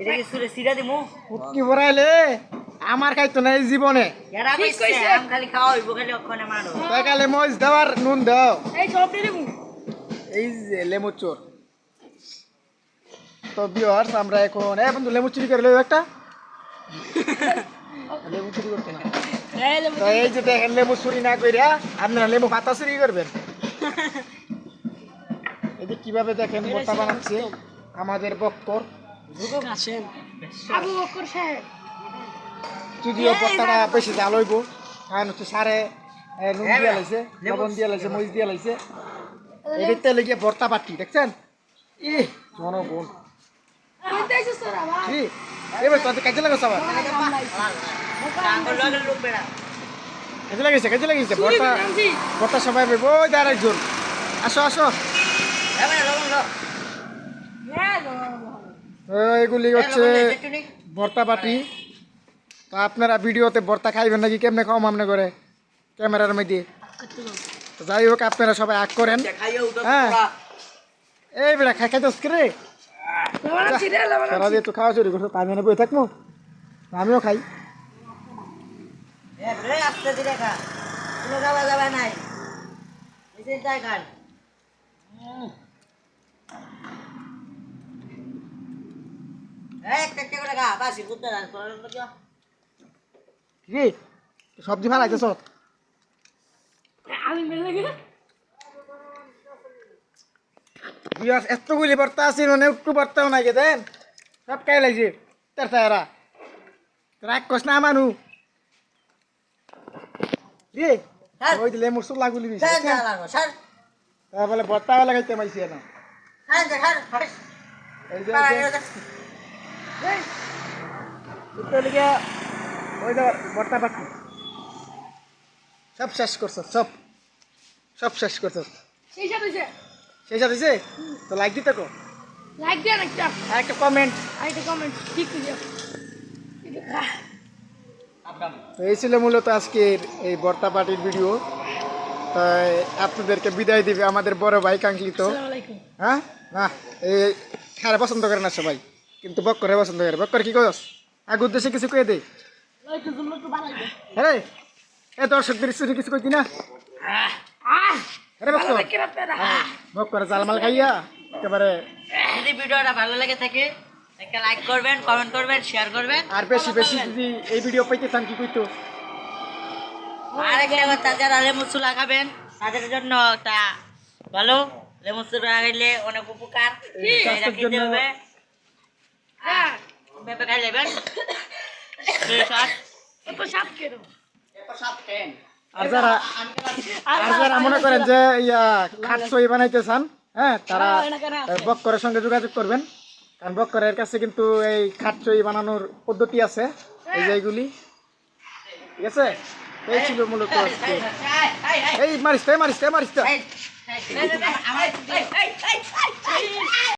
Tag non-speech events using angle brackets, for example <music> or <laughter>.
এটা কি সুরে সিরা দিমু? ফুটকি ভরাইলে আমার খাইতো না এই জীবনে এরা কইছে আম খালি খাওয়া হইব খালি ওখানে মারো তাকালে মজ দেওয়ার নুন দাও। এই সব দিয়ে দেবো এই যে লেমু চোর তো বিয়ার্স আমরা এখন। এ বন্ধু লেমু চুরি করে একটা। <laughs> লেবু চুরি করতে না। এই তো এই যে দেখেন লেবু চুরি না কইরা আপনারা লেবু পাতা চুরি করবেন। <laughs> এই যে কীভাবে দেখেন মোটা বানাচ্ছে আমাদের বক্কর। আসেন আবু বকর সাহেব। যদিও বক্তাটা বেশি জাল হইব। কারণ হচ্ছে সারে নুন দিয়া লাইছে লবণ দিয়া লাইছে মরিচ দিয়া লাইছে। এদের তেলে গিয়ে ভর্তা পাটি দেখছেন? ই জনগণ। এবার তোদের কাজে লাগাস আবার? লগে কাজে লাগিয়েছে কাজে লাগিয়েছে ভর্তা ভর্তা সবাই ওই দাঁড় একজন। আসো আসো এবারে লবণ লো হ্যাঁ তো এগুলি হচ্ছে ভর্তা পাটি তো আপনারা ভিডিওতে ভর্তা খাইবেন নাকি? কেমনে খাওয়াম আপনি করে? ক্যামেরার মধ্যে। যাই হোক আপনারা সবাই আগ করেন। হ্যাঁ। এই বেড়া খাই খাইতে রে। সারা দিয়ে তো খাওয়া চুরি করছ তা আমি এনে বই থাকব। আমিও খাই। নাই এসে যাই খান এই একটা একটা করে খা বাসি কুত্তা রান কি সবজি ভালো লাগছে সব আমি মেলে গেলে? ভর্তা আছে মানে একটু ভর্তাও নাই দেন। সব খাই লাগছে? তার তারা। রাগ কস না মানু। রে হ্যাঁ। ওই দিলে মোর সুলা গুলি দিছে স্যার যা লাগো স্যার তারপরে ভর্তা লাগাইতে মাইছি না স্যার যা এই যে এই যে, এই, উত্তর লিগে ওই পাটি সব শেষ করছ সব। সব শেষ করছ। সেই সাথে সে শেষ তো লাইক দিতে কো। লাইক দেন একটা। আর কমেন্ট কমেন্ট ঠিক দিও তো এই ছিল মূলত আজকের এই বর্তা পার্টির ভিডিও তাই আপনাদেরকে বিদায় দিবে আমাদের বড় ভাই কাঙ্ক্ষিত। হ্যাঁ? না এই খারে পছন্দ করে না সবাই। কিন্তু বক্করে পছন্দ করে। বক্কর কি করস আগে উদ্দেশ্যে কিছু কয়ে দে। হ্যাঁ এ দর্শকদের স্টোরি কিছু কইতি না। আরে বক্কর। জালমাল খাইয়া একেবারে যদি ভিডিওটা ভালো লেগে থাকে একটা লাইক করবেন কমেন্ট করবেন শেয়ার করবেন। আর বেশি বেশি যদি এই ভিডিও পাইতে চান কি কইতো? আর একটা কথা যারা লেবু চুলা খাবেন তাদের জন্য একটা ভালো। লেবু চুলা খাইলে অনেক উপকার। খেতে হবে। হ্যাঁ খাই নেবেন দুই শ্বাস। কত সাপ কেন আর যারা আর যারা মনে করেন যে ইয়া খাটসই বানাইতে চান হ্যাঁ তারা বক্করের সঙ্গে যোগাযোগ করবেন কারণ বক্করের কাছে কিন্তু এই খাটসই বানানোর পদ্ধতি আছে এই যে এইগুলি ঠিক আছে এই ছিল মূলত আজকে এই মারিস তো, এই মারিস মারিস